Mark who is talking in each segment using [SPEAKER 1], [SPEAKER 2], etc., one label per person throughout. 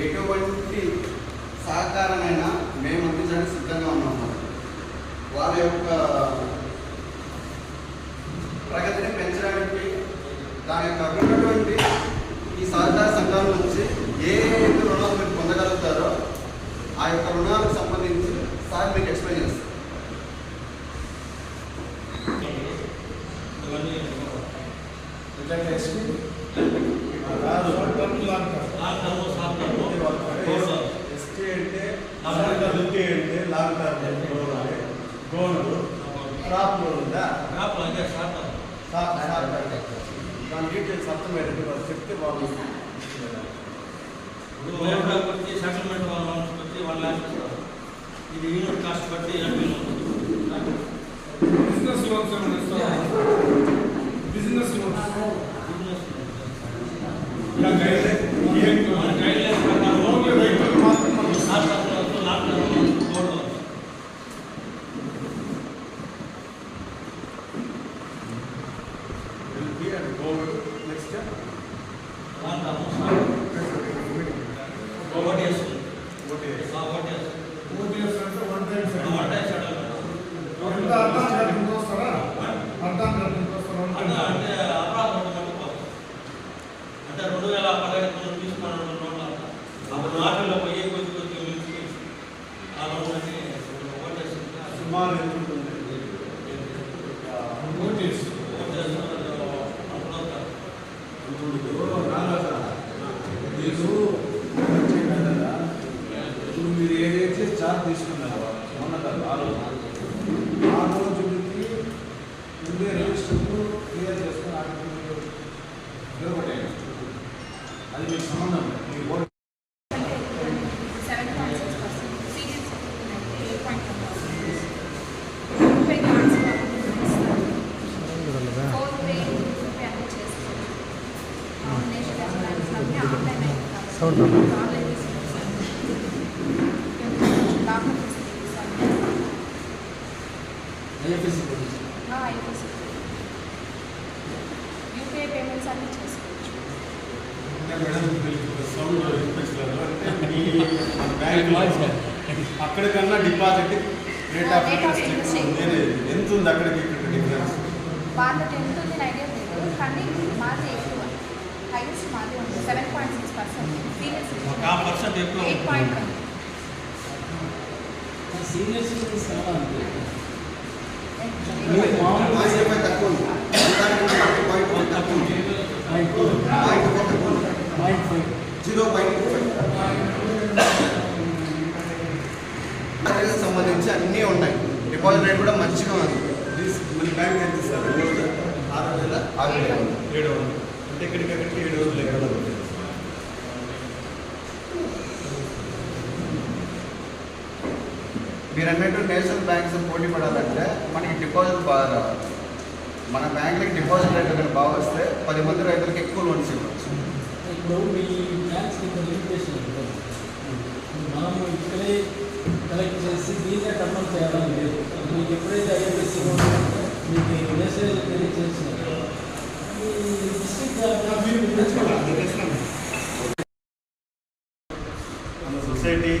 [SPEAKER 1] ఎటువంటి సహకారమైనా మేము అందించడానికి సిద్ధంగా ఉన్నాము వారి యొక్క
[SPEAKER 2] దుత్తి అంటే లాంగ్ టర్మ్ లోన్ అంటే గోల్డ్ క్రాప్ లోన్ ఉందా సార్ సార్ దాని డీటెయిల్స్ అర్థమయ్యేది వాళ్ళు చెప్తే వాళ్ళు
[SPEAKER 3] సెటిల్మెంట్ వాళ్ళ బట్టి వన్ ల్యాక్ ఇది యూనిట్ కాస్ట్ బట్టి ఎంపీ
[SPEAKER 4] బిజినెస్ లోన్స్ ఏమైనా ఇస్తారా బిజినెస్ లోన్స్ ఇలా గైడ్ లైన్
[SPEAKER 3] మన గైడ్ లైన్స్ ప్రకారం
[SPEAKER 4] ఓన్లీ రైతులకు మాత్రం మనం
[SPEAKER 3] short term loans long term loans gold loans
[SPEAKER 2] LP and gold next
[SPEAKER 3] long term short OTS
[SPEAKER 2] okay
[SPEAKER 3] OTS
[SPEAKER 4] OTS అంటే one time
[SPEAKER 3] one time settlement
[SPEAKER 4] ఎంత అర్థం కట్టుకుంటూ వస్తారా అర్థం కట్టుకుంటూ వస్తారా
[SPEAKER 3] అంటే అంటే అపరాధం కట్టుకోవచ్చు అంటే రెండు వేల పదహైదు మనం తీసుకున్న లోన్లు అంట అప్పుడు వాటిలో పోయి కొద్ది కొద్ది మించి ఆ లోన్ అని ఓటీఎస్
[SPEAKER 2] సుమారు ఎంత ఉంటుంది
[SPEAKER 4] ఓటీఎస్
[SPEAKER 3] ఓటీఎస్ అప్పుడు
[SPEAKER 5] మీరు ఇప్పుడు మీరు ఏదైతే చార్జ్ తీసుకున్నారో మొన్న కాదు ఆ రోజు. ఆ రోజుకి ఉండే రిజిస్టర్ క్లియర్ చేసుకుని నిలబడేయండి అది మీకు సంబంధం. మీ vote
[SPEAKER 6] seven point six percent serious eight point one percent ముప్పై cards PhonePe Google Pay అన్నీ చేసుకోవచ్చు కాంబినేషన్ రెస్టారెంట్స్ అన్నీ ఆన్లైన్ అయింది కాబట్టి ఆన్లైన్ తీసుకొచ్చాను లాభం యూపీఐ పేమెంట్స్ అన్నీ చేసుకోవచ్చు
[SPEAKER 2] మేడం సౌండ్ అక్కడికన్నా డిపాజిట్ రేట్ ఆఫ్ ఇంట్రెస్ట్ ఎంత ఉంది అక్కడికి ఇక్కడ డిఫరెన్స్
[SPEAKER 6] వాళ్ళకి ఎంత ఉంది ఐడియా లేదు కానీ మాది ఎక్కువ హైయెస్ట్ మాది ఉంది. Seven point six percent. Eight point one
[SPEAKER 1] zero point five. సంబంధించి అన్నీ ఉన్నాయి. డిపాజిట్ రేట్ కూడా మంచిగా ఉంది.
[SPEAKER 2] మన బ్యాంక్ ఎంత ఇస్తారు
[SPEAKER 1] ఆరు వేల ఆరు వేల.
[SPEAKER 2] ఏడు వందలు. అంటే ఇక్కడికి అక్కడికి ఏడు రోజులు ఎక్కడ
[SPEAKER 1] మీరు అన్నట్టు నేషనల్ బ్యాంక్స్ పోటీ పడాలంటే మనకి డిపాజిట్ బాగా రావాలి. మన బ్యాంకులకి డిపాజిట్ రేట్ కనుక బాగా వస్తే పది మంది రైతులకు ఎక్కువ లోన్స్ ఇవ్వచ్చు.
[SPEAKER 5] ఇప్పుడు మీ బ్యాంక్స్ మనము ఇక్కడే కలెక్ట్ చేసి దీన్నే టర్మల్ చేయాలని లేదు. మీకు ఎప్పుడైతే ఐఎఫ్ఎస్సి మీకు మెసేజ్ తెలియజేస్తున్నారు
[SPEAKER 2] మన సొసైటీ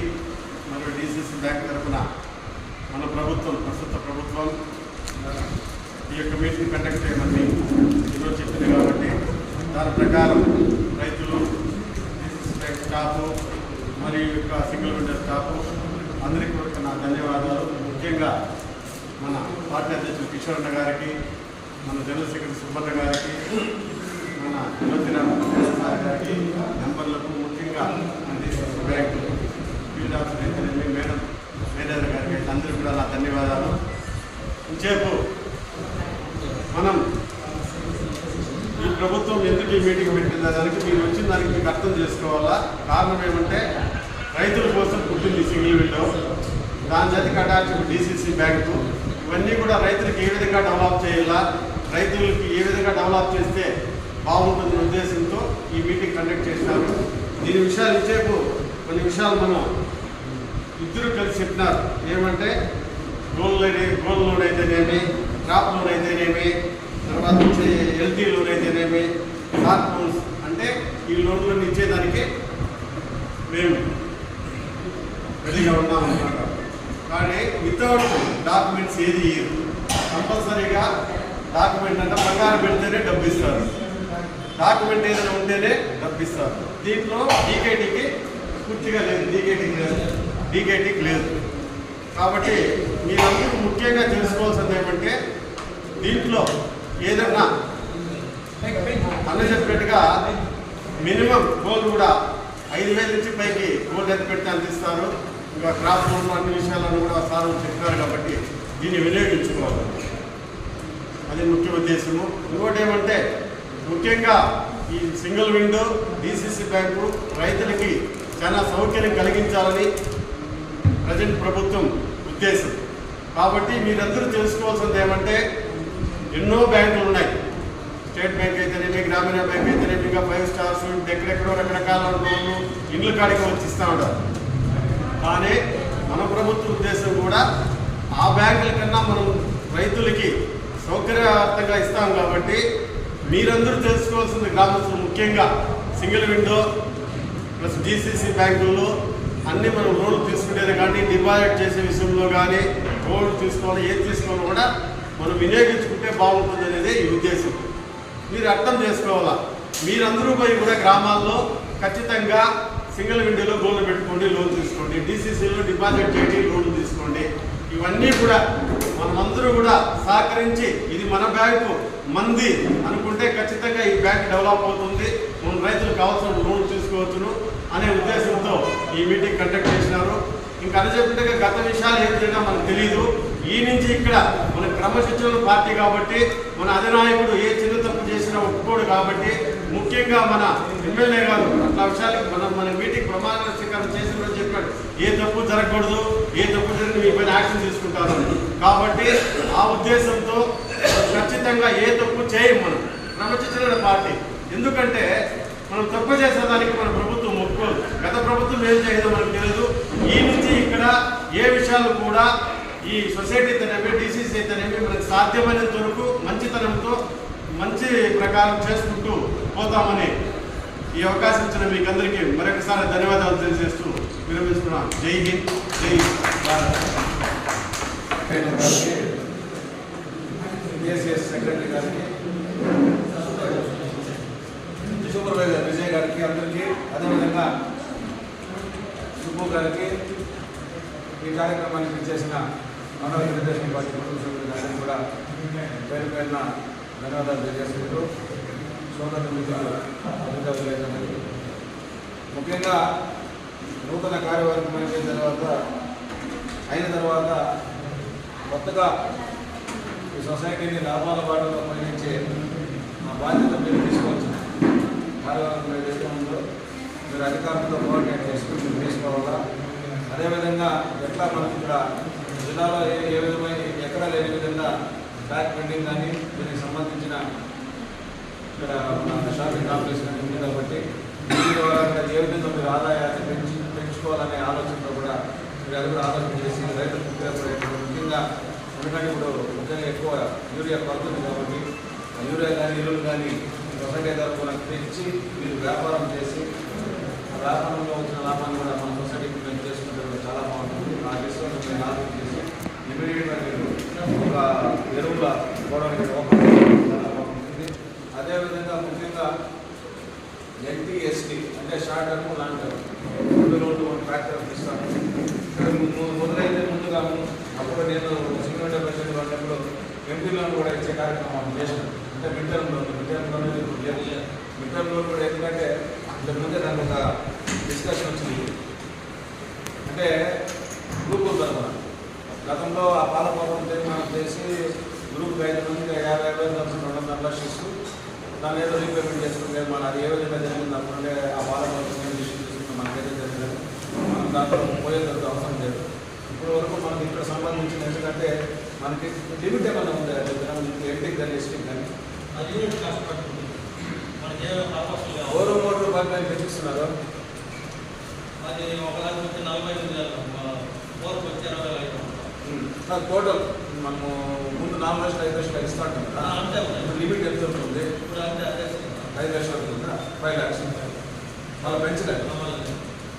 [SPEAKER 2] మరియు డిసిసి బ్యాంక్ తరఫున మన ప్రభుత్వం ప్రస్తుత ప్రభుత్వం ఈ యొక్క మీటింగ్ కండక్ట్ చేయమని ఈరోజు చెప్పింది కాబట్టి దాని ప్రకారం రైతులు డిసిసి బ్యాంక్ స్టాఫ్ మరియు యొక్క సింగిల్ విండర్ స్టాఫ్ అందరికీ కూడా నా ధన్యవాదాలు. ముఖ్యంగా మన పార్టీ అధ్యక్షులు కిషోర్ అన్న గారికి మన జనరల్ సెక్రటరీ సుబ్బన్న గారికి మన యువతిరామ గారికి మెంబర్లకు ముఖ్యంగా మన DCC bank field officer madam Vedanta గారికి అయితే అందరికీ కూడా నా ధన్యవాదాలు. ఇంచేపు మనం ఈ ప్రభుత్వం ఎందుకు ఈ మీటింగ్ పెట్టిందా? దానికి మీరు వచ్చిన దానికి మీకు అర్థం చేసుకోవాలా? కారణం ఏమంటే రైతుల కోసం పుట్టింది సింగిల్ విండో దాని జతకి అటాచ్ డీసీసీ బ్యాంకు. ఇవన్నీ కూడా రైతులకు ఏ విధంగా డెవలప్ చేయాలా? రైతులకి ఏ విధంగా డెవలప్ చేస్తే బాగుంటుందనే ఉద్దేశంతో ఈ మీటింగ్ కండక్ట్ చేసినారు దీని విషయాలు ఇచ్చేపు కొన్ని విషయాలు మనం ఇద్దరు కలిసి చెప్పినారు. ఏమంటే గోల్డ్ లోన్ గోల్డ్ లోన్ అయితేనేమి క్రాప్ లోన్ అయితేనేమి తర్వాత వచ్చి ఎల్టీ లోన్ అయితేనేమి షార్ట్ లోన్స్ అంటే ఈ లోన్లను ఇచ్చేదానికి మేము రెడీగా ఉన్నామన్నమాట. కానీ వితౌట్ డాక్యుమెంట్స్ ఏది ఇయ్యరు. కంపల్సరీగా డాక్యుమెంట్ అంటే బంగారం పెడితేనే డబ్బు ఇస్తారు డాక్యుమెంట్ ఏదైనా ఉంటేనే డబ్బు ఇస్తారు దీంట్లో డీకేటీకి పూర్తిగా లేదు. డీకేటీకి లేదు. డీకేటీకి లేదు. కాబట్టి మీరందరూ ముఖ్యంగా తెలుసుకోవాల్సింది ఏమంటే దీంట్లో ఏదన్నా అన్న చెప్పినట్టుగా మినిమం గోల్డ్ కూడా ఐదు వేల నుంచి పైకి గోల్డ్ ఎంత పెడితే అందిస్తారు ఇంకా క్రాప్ రోడ్లు అన్ని విషయాలను కూడా సార్ చెప్పినారు కాబట్టి దీన్ని వినియోగించుకోవాలి అది ముఖ్య ఉద్దేశము. ఇంకోటి ఏమంటే ముఖ్యంగా ఈ సింగిల్ విండో డిసిసి బ్యాంకు రైతులకి చాలా సౌకర్యం కలిగించాలని ప్రజెంట్ ప్రభుత్వం ఉద్దేశం. కాబట్టి మీరందరూ తెలుసుకోవాల్సింది ఏమంటే ఎన్నో బ్యాంకులు ఉన్నాయి. స్టేట్ బ్యాంక్ అయితేనేమి గ్రామీణ బ్యాంక్ అయితేనేమి ఇంకా ఫైవ్ స్టార్స్ ఎక్కడెక్కడో రకరకాల లోన్లు ఇండ్ల కాడికి వచ్చి ఇస్తూ ఉంటారు కానీ మన ప్రభుత్వ ఉద్దేశం కూడా ఆ బ్యాంకుల కన్నా మనం రైతులకి సౌకర్యవంతంగా ఇస్తాం కాబట్టి మీరందరూ తెలుసుకోవాల్సింది గ్రామస్తులు ముఖ్యంగా సింగిల్ విండో ప్లస్ డిసిసి బ్యాంకుల్లో అన్ని మనం లోన్లు తీసుకునేది కానీ డిపాజిట్ చేసే విషయంలో కానీ లోన్లు తీసుకోవాలి ఏది తీసుకోవాలో కూడా మనం వినియోగించుకుంటే బాగుంటుంది అనేది ఈ ఉద్దేశం. మీరు అర్థం చేసుకోవాలా? మీరందరూ పోయి కూడా గ్రామాల్లో ఖచ్చితంగా సింగిల్ విండోలో గోల్డ్ పెట్టుకోండి లోన్ తీసుకోండి డిసిసిలో డిపాజిట్ చేయండి లోన్లు తీసుకోండి. ఇవన్నీ కూడా మనమందరూ కూడా సహకరించి ఇది మన బ్యాంకు మంది అనుకుంటే ఖచ్చితంగా ఈ బ్యాంక్ డెవలప్ అవుతుంది. మన రైతులు కావాల్సిన లోన్లు తీసుకోవచ్చును అనే ఉద్దేశంతో ఈ మీటింగ్ కండక్ట్ చేసినారు. ఇంకా అని గత విషయాలు ఏం చేయడం మనకు తెలియదు ఈ నుంచి ఇక్కడ మన క్రమశిక్షణ పార్టీ కాబట్టి మన అధినాయకుడు ఏ చిన్న తప్పు చేసినా ఒప్పుకోడు కాబట్టి ముఖ్యంగా మన ఎమ్మెల్యే గారు అట్లా విషయాలు మనం మన మీటింగ్ ప్రమాణ స్వీకారం చేసిన చెప్పాడు. ఏ తప్పు జరగకూడదు ఏ తప్పు జరిగిన మీ పైన యాక్షన్ తీసుకుంటారు కాబట్టి ఆ ఉద్దేశంతో ఖచ్చితంగా ఏ తప్పు చేయం మనం. క్రమశిక్షణ పార్టీ. ఎందుకంటే మనం తప్పు చేసేదానికి మన ప్రభుత్వం ఒప్పుకోదు గత ప్రభుత్వం ఏం చేయదో మనకు తెలియదు ఈ నుంచి ఇక్కడ ఏ విషయాలు కూడా ఈ సొసైటీ తనేమి డిసిసి అయితేనేమి మనకు సాధ్యమైనంత వరకు మంచితనంతో మంచి ప్రకారం చేసుకుంటూ పోతామని ఈ అవకాశం ఇచ్చిన మీకు అందరికీ మరొకసారి ధన్యవాదాలు తెలియజేస్తూ విరమిస్తున్నాం జై హింద్ జై
[SPEAKER 7] గారికి సెక్రటరీ గారికి సూపర్వైజర్ విజయ్ గారికి అందరికీ అదేవిధంగా సుబ్బు గారికి ఈ కార్యక్రమానికి చేసిన మండల తెలుగుదేశం పార్టీ కుటుంబ సభ్యులు కూడా పేరు పేరున ధన్యవాదాలు తెలియజేసుకుంటూ సోదర మిత్రులు అధికారులు ముఖ్యంగా నూతన కార్యవర్గం అయిపోయిన తర్వాత అయిన తర్వాత కొత్తగా ఈ సొసైటీని లాభాల బాటలో పయనించే మా బాధ్యత మీరు తీసుకోవచ్చు కార్యవర్గం ఏదైతే ఉందో మీరు అధికారులతో కోఆర్డినేట్ చేసుకుని మీరు తీసుకోవాలా అదేవిధంగా ఎట్లా మనకి ఇక్కడ జిల్లాలో ఏ ఏ విధమైన ఎక్కడ లేని విధంగా బ్యాక్ పెండింగ్ కానీ దీనికి సంబంధించిన ఇక్కడ మన షాపింగ్ కాంప్లెక్స్ కానీ ఉంది కాబట్టి దీని ద్వారా ఏ విధంగా మీరు ఆదాయాన్ని పెంచి పెంచుకోవాలనే ఆలోచనలో కూడా మీరు అది కూడా ఆలోచన చేసి రైతులకు ఉపయోగపడేటువంటి ముఖ్యంగా ఎందుకంటే ఇప్పుడు ముఖ్యంగా ఎక్కువ యూరియా పడుతుంది కాబట్టి యూరియా కానీ ఎరువులు కానీ వ్యవసాయ ధరకు పెంచి మీరు వ్యాపారం చేసి ఆ వ్యాపారంలో వచ్చిన లాభాన్ని కూడా మన సొసైటీకి మేము చేసుకుంటే చాలా బాగుంటుంది. ఆ విషయంలో మేము ఆలోచన చేసి ఇమీడియట్గా మీరు ఒక ఎరువుల పోవడానికి ఓపెన్ చేయడం చాలా బాగుంటుంది అదేవిధంగా ముఖ్యంగా ఎన్టీఎస్టీ అంటే షార్ట్ టర్మ్ లాంగ్ టర్మ్. రెండు ఒక ట్రాక్టర్ ఇస్తాను ఇక్కడ మొదలైతే ముందుగా అప్పుడు నేను సింగల్ ప్రెసిడెంట్ ఉన్నప్పుడు ఎంపీ లోన్ కూడా ఇచ్చే కార్యక్రమం చేశాను అంటే mid term loan mid term loan ఇప్పుడు లేదు మిడ్ టర్మ్ లోన్ కూడా ఎందుకంటే ఇంతకుముందే దానికి ఒక డిస్కషన్ వచ్చింది. అంటే గ్రూపుల తరఫున గతంలో ఆ పాలపోవడం తీర్మానం చేసి గ్రూప్ ఐదు మంది యాభై వేలు తరఫున రెండు వందల లక్షలు దాన్ని ఏదో రీపేమెంట్ చేసుకుంటే మన అది ఏ విధంగా జరిగింది అప్పుడుండే ఆ ఏం డిసిషన్ తీసుకుంటే మనకైతే తెలియదు. మనం దాంట్లో పోయేందుకు అవసరం లేదు. ఇప్పుడు వరకు మనకి ఇక్కడ సంబంధించిన ఎందుకంటే మనకి లిమిట్ ఏమైనా ఉంది? ఎంటికి కానీ ఎస్టీకి కానీ.
[SPEAKER 3] అది
[SPEAKER 7] ఓరో మోటార్ బంక్ అని తెచ్చిస్తున్నారు?
[SPEAKER 3] అది ఒక లక్ష వచ్చి నలభై ఎనిమిది వేలు. వచ్చి అవుతుంది.
[SPEAKER 7] నాకు టోటల్ మనము ముందు నాలుగు లక్షలు ఐదు లక్షలు ఇస్తా ఉంటాం కదా లిమిట్ ఎంత ఉంటుంది? ఐదు లక్షలు ఉంటుందా ఫైవ్ ల్యాక్స్ వాళ్ళు పెంచలేదు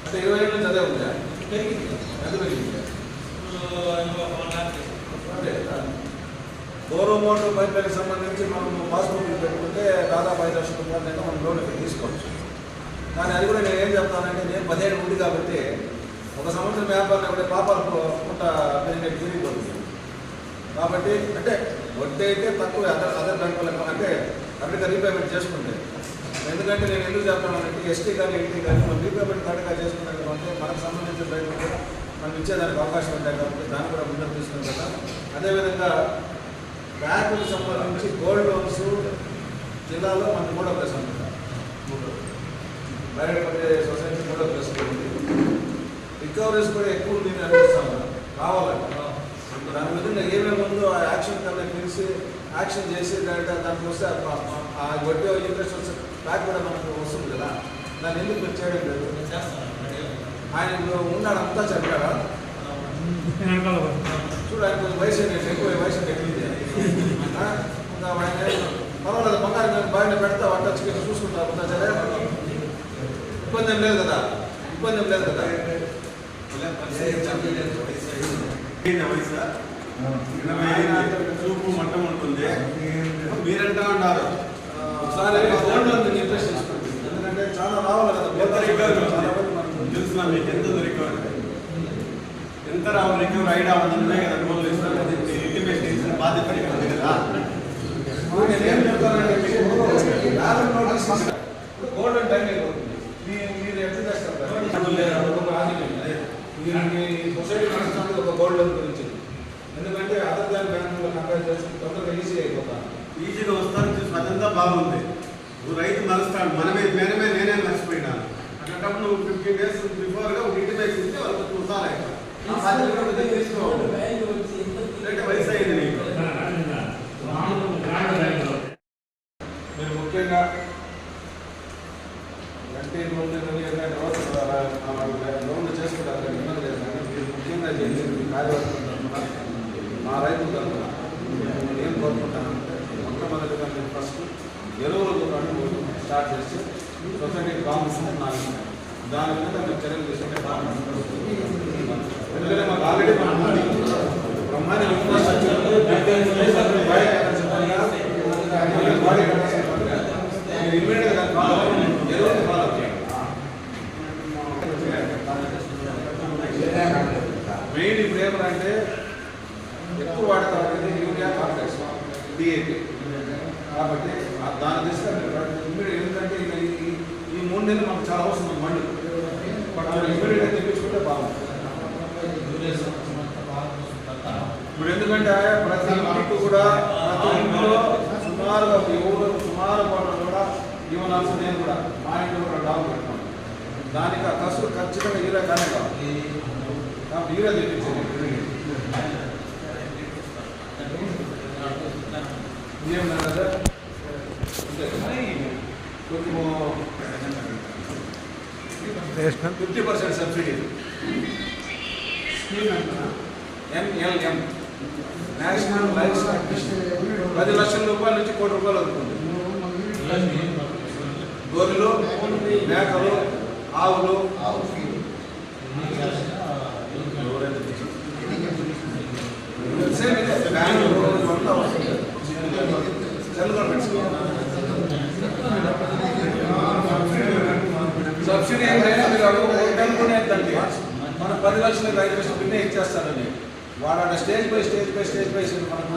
[SPEAKER 7] అంటే ఇరవై ఏళ్ళ అదే ఉందా?
[SPEAKER 3] పెరిగింది.
[SPEAKER 7] ఎంత పెరిగింది. అంతే కదా గౌరవమోటు పైపులకు సంబంధించి మనం పాస్బుక్లు పెట్టుకుంటే దాదాపు ఐదు లక్షల రూపాయల మనం లోన్ తీసుకోవచ్చు కానీ అది కూడా నేను ఏం చెప్తానంటే నేను పదిహేడు ఉంది కాబట్టి ఒక సంవత్సరం వ్యాపారం కూడా పాపాలు పూట పెరిగే తిరిగిపోతుంది కాబట్టి అంటే వడ్డీ అయితే తక్కువ అదర్ అదర్ బ్యాంకు అంటే అక్కడికి రీపేమెంట్ చేసుకుంటే. ఎందుకంటే నేను ఎందుకు చెప్తున్నానంటే ఎస్టీ కానీ ఎన్టీ కానీ మనం రీపేమెంట్ కరెక్ట్గా చేసుకున్నాం కాబట్టి మనకు సంబంధించిన రైతు కూడా మనం ఇచ్చేదానికి అవకాశం ఉంటాయి కాబట్టి దాన్ని కూడా ముందుకు తీసుకున్నాం కదా. అదేవిధంగా బ్యాంకులకు సంబంధించి గోల్డ్ లోన్స్ జిల్లాలో మనకి మూడో ప్లేస్ ఉంటుంది బయటపడే సొసైటీ మూడో ప్లేస్ ఉంది. రికవరీస్ కూడా ఎక్కువ నేను అనిపిస్తాను కావాలంటే దాని విధంగా ఏమేమి ఉందో ఆ యాక్షన్ కన్నా తెలిసి యాక్షన్ చేసి దాంట్లో దానికి వస్తే ఆ- వడ్డీ ఇంట్రెస్ట్ వస్తే బ్యాక్ కూడా మనకు వస్తుంది కదా. దాన్ని ఎందుకు మీరు చేయడం లేదు? ఆయన ఉన్నాడు అంతా చెప్పాడా చూడు ఆయన కొంచెం వయసు? ఎక్కువ వయసు ఇంకా ఆయన పర్వాలేదు బంగారం బాగా పెడతా వంట చూసుకుంటా. ఇబ్బంది ఏం లేదు కదా. ఇబ్బంది ఏం లేదు కదా
[SPEAKER 2] ఏంటి వయసు? ఇరవై ఐదు. చూపు మట్టం ఉంటుంది మీరంటా ఉన్నారు
[SPEAKER 7] ఒకసారి ఎందుకంటే చాలా రావాలి కదా చాలా
[SPEAKER 2] మీకు ఎంత రికవర్ ఎంత రావు రికవరీ ఐడియా అవుతుందే కదా లోన్లు ఇస్తారు ఇంటిమేషన్ బాధ్యత మీకు కదా
[SPEAKER 7] చెప్తానంటే మీకు బ్యాలెన్స్ నోటీస్ ఇస్తా. ఇప్పుడు గోల్డ్ టైం అయిపోతుంది మీ- మీరు ఎట్లా చేస్తారు ఒక ఆర్గ్యుమెంట్. మీ సొసైటీ నడుస్తున్నది ఒక గోల్డ్ లోన్ గురించి ఎందుకంటే అదర్ దాన్ బ్యాంకులో కంపేర్ చేస్తే తొందరగా ఈజీ అయిపోతాను
[SPEAKER 2] ఈజీగా వస్తాను చూసి అదంతా బాగుంది నువ్వు రైతు మరుస్తాడు మనమే మేనమే నేనే మర్చిపోయినాను అట్లాంటప్పుడు నువ్వు ఫిఫ్టీ డేస్ బిఫోర్గా ఒక ఇంటిమేషన్ ఇస్తే వాళ్ళకి చూసాలి నువ్వు తీసుకోవాలి అంటే వయసు అయింది నీకు
[SPEAKER 7] మీరు ముఖ్యంగా అంటే లోన్ లోన్లు చేసుకుంటారు కానీ ఇబ్బంది లేదు కానీ మీరు ముఖ్యంగా చేసి మీ కార్యవర్గం తరఫున మా రైతుల తరఫున నేను ఏం కోరుకుంటానంటే మొట్టమొదటిగా మీరు ఫస్ట్ ఎరువుల దుకాణం స్టార్ట్ చేసి సొసైటీ కాంపిటీషన్ దాని మీద మేము చర్యలు తీసుకుంటే బాగుంటుంది ఎందుకంటే మాకు ఆల్రెడీ బ్రహ్మాండ ఇన్ఫ్రాస్ట్రక్చర్ ఫాలో ఎరువులు ఫాలో మెయిన్ ఇప్పుడు ఏమంటే ఎక్కువ వాడతాం అనేది యూరియా కాంప్లెక్స్ డిఏపి కాబట్టి దాని దృష్టి మీరు ఇమ్మీడియట్ ఎందుకంటే ఇక ఈ- ఈ మూడు నెలలు మనకు చాలా అవసరం ఉంది మండు ఇమ్మీడియట్గా తెప్పించుకుంటే బాగుంటుంది. ఇప్పుడు ఎందుకంటే ప్రతి ఇంటికి కూడా ప్రతి ఇంట్లో సుమారుగా ఈ ఊళ్ళో సుమారు కోట్ల కూడా జీవనాంశం నేను కూడా. మా ఇంట్లో కూడా డాగ్ పెట్టుకున్నాను దానికి ఆ ఖర్చు ఖచ్చితంగా యూరియా కానీ కావాలి. కాబట్టి యూరియా తెప్పించేది ఏం లేదా fifty percent subsidy. NLM national livestock పది లక్షల రూపాయల నుంచి కోటి రూపాయలు అవుతుంది గొర్రెలు మేకలు ఆవులు. సేమ్ ఇదే. బ్యాంకులు ఇవంతా వస్తుంది సెంట్రల్ గవర్నమెంట్ సబ్సిడీ ఏంటంటే మీరు అనుకునేదండి మన పది లక్షల రైతు మిషన్ బిన్నే ఇచ్చేస్తారండి వాడు అక్కడ stage by stage by stage by stage మనకు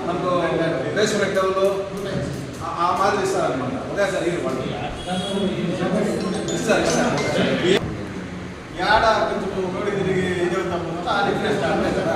[SPEAKER 7] మనకు బేస్మెంట్ లెవెల్లో ఆ- మాదిరి ఇస్తారనమాట ఒకేసారి ఈ వాళ్ళు ఇస్తారు ఇస్తారు
[SPEAKER 2] ఏడా కొంచెం ఒకటి తిరిగి ఇది అవుతాము.
[SPEAKER 7] ఆ డిఫరెన్స్ కదా.